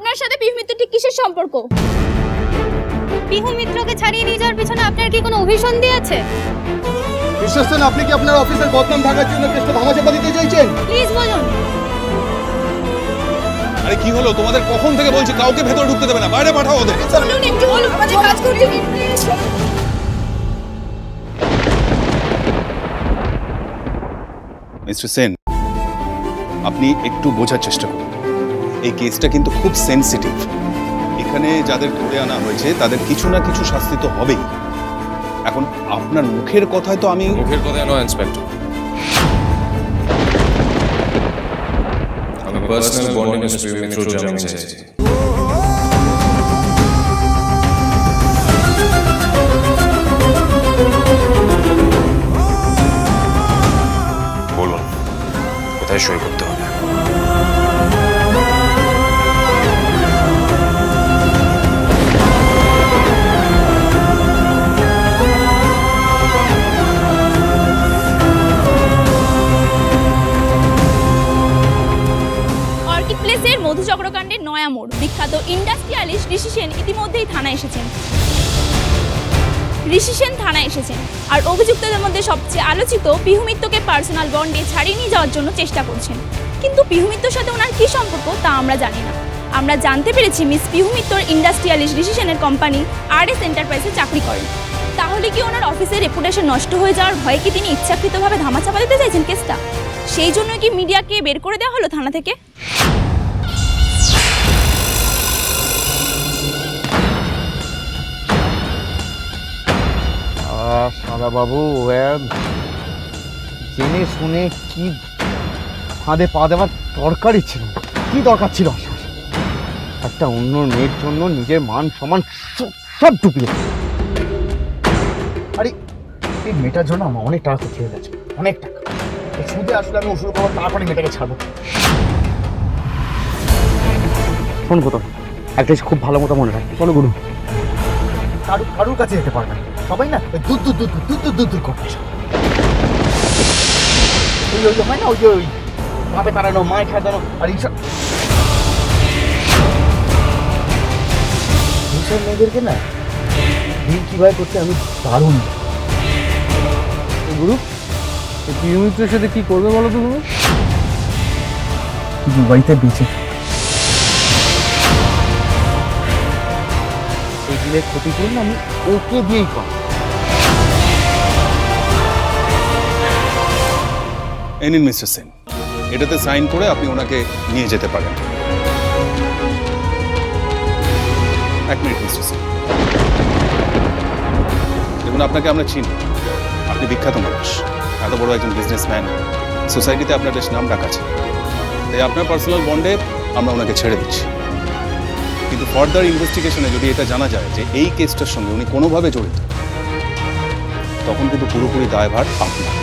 আপনার সাথে পিহু মিত্র ঠিক কিসের সম্পর্ক? বিহু মিত্রকে ছাড়িয়ে নিয়ে যাওয়ার পিছনে আপনার কি কোনো অভিসন্ধি আছে? বিশ্বাস আপনি কি আপনার অফিসের বদনাম ঢাকার জন্য কেসটা ধামাচাপা দিতে চাইছেন? প্লিজ বলুন। আরে কি হলো? তোমাদের কখন থেকে বলছি কাউকে ভেতরে ঢুকতে দেবে না? বাইরে পাঠাও ওদের। বলুন একটু বলুন আমাদের কাজ করতে দিন। প্লিজ মিস্টার সেন আপনি একটু বোঝার চেষ্টা করুন। এই কেসটা কিন্তু খুব সেন্সিটিভ এখানে যাদের ধরে আনা হয়েছে তাদের কিছু না কিছু শাস্তি তো হবেই। এখন আপনার মুখের কথায় তো আমি মুখের কথায় নয় ইন্সপেক্টর আমি পার্সোনাল বন্ডিং মিস্টার মিত্র জামিন চাইছি মধু নয়া মোড়। বিখ্যাত ইন্ডাস্ট্রিয়ালিস্ট ঋষি সেন ইতিমধ্যেই থানায় এসেছেন। ঋষি সেন থানায় এসেছেন। আর অভিযুক্তদের মধ্যে সবচেয়ে আলোচিত পিহু মিত্রকে পার্সোনাল বন্ডে ছাড়িয়ে নিয়ে যাওয়ার জন্য চেষ্টা করছেন। কিন্তু পিহু মিত্রর সাথে ওনার কী সম্পর্ক তা আমরা জানি না। আমরা জানতে পেরেছি মিস পিহু মিত্র ইন্ডাস্ট্রিয়ালিস্ট ঋষি সেনের কোম্পানি আর এস এন্টারপ্রাইজে চাকরি করেন। তাহলে কি ওনার অফিসের রেপুটেশন নষ্ট হয়ে যাওয়ার ভয়ে কি তিনি ইচ্ছাকৃতভাবে ধামাচাপা দিতে চাইছেন কেসটা? সেই জন্য কি মিডিয়াকে বের করে দেওয়া হলো থানা থেকে? বাবু জেনে শুনে কি ফাঁদে পা দেওয়ার দরকারই ছিল? কি দরকার ছিল? একটা অন্য মেয়ের জন্য নিজের মান সমান সব- ডুবিয়ে আরে এই মেয়েটার জন্য আমার অনেক টাকা ক্ষতি হয়ে গেছে। অনেক টাকা। সুদে আসলে আমি ওষুধ খাবার তারপরে মেয়েটাকে ছাড়বো। ফোন করতো একটা জিনিস খুব ভালো মতো মনে রাখবি বলো গুরু। কারু কারুর কাছে যেতে পারবে না। সবাই না ওই দুধ দুধ দুধ দুধ দুধ দুধ দুধ করতে। ওই ওই হয় না ওই ওই বাপে তাড়ানো মায় খেদানো আর এইসব এইসব মেয়েদেরকে না ডিল কীভাবে করতে আমি দারুণ। গুরু এই পিউমিত্রের সাথে কি করবে বলো তো গুরু দুবাইতে বেঁচে। এই ডিলের ক্ষতিপূরণ আমি ওকে দিয়েই কর এই নিন মিস্টার সেন এটাতে সাইন করে আপনি ওনাকে নিয়ে যেতে পারেন। এক মিনিট মিস্টার সেন দেখুন, আপনাকে আমরা চিনি। আপনি বিখ্যাত মানুষ। এত বড় একজন বিজনেসম্যান সোসাইটিতে আপনার বেশ নাম ডাক আছে তাই আপনার পার্সোনাল বন্ডে আমরা ওনাকে ছেড়ে দিচ্ছি। কিন্তু ফার্দার ইনভেস্টিগেশনে যদি এটা জানা যায় যে এই কেসটার সঙ্গে উনি কোনোভাবে জড়িত, তখন কিন্তু পুরোপুরি দায়ভার আপনার।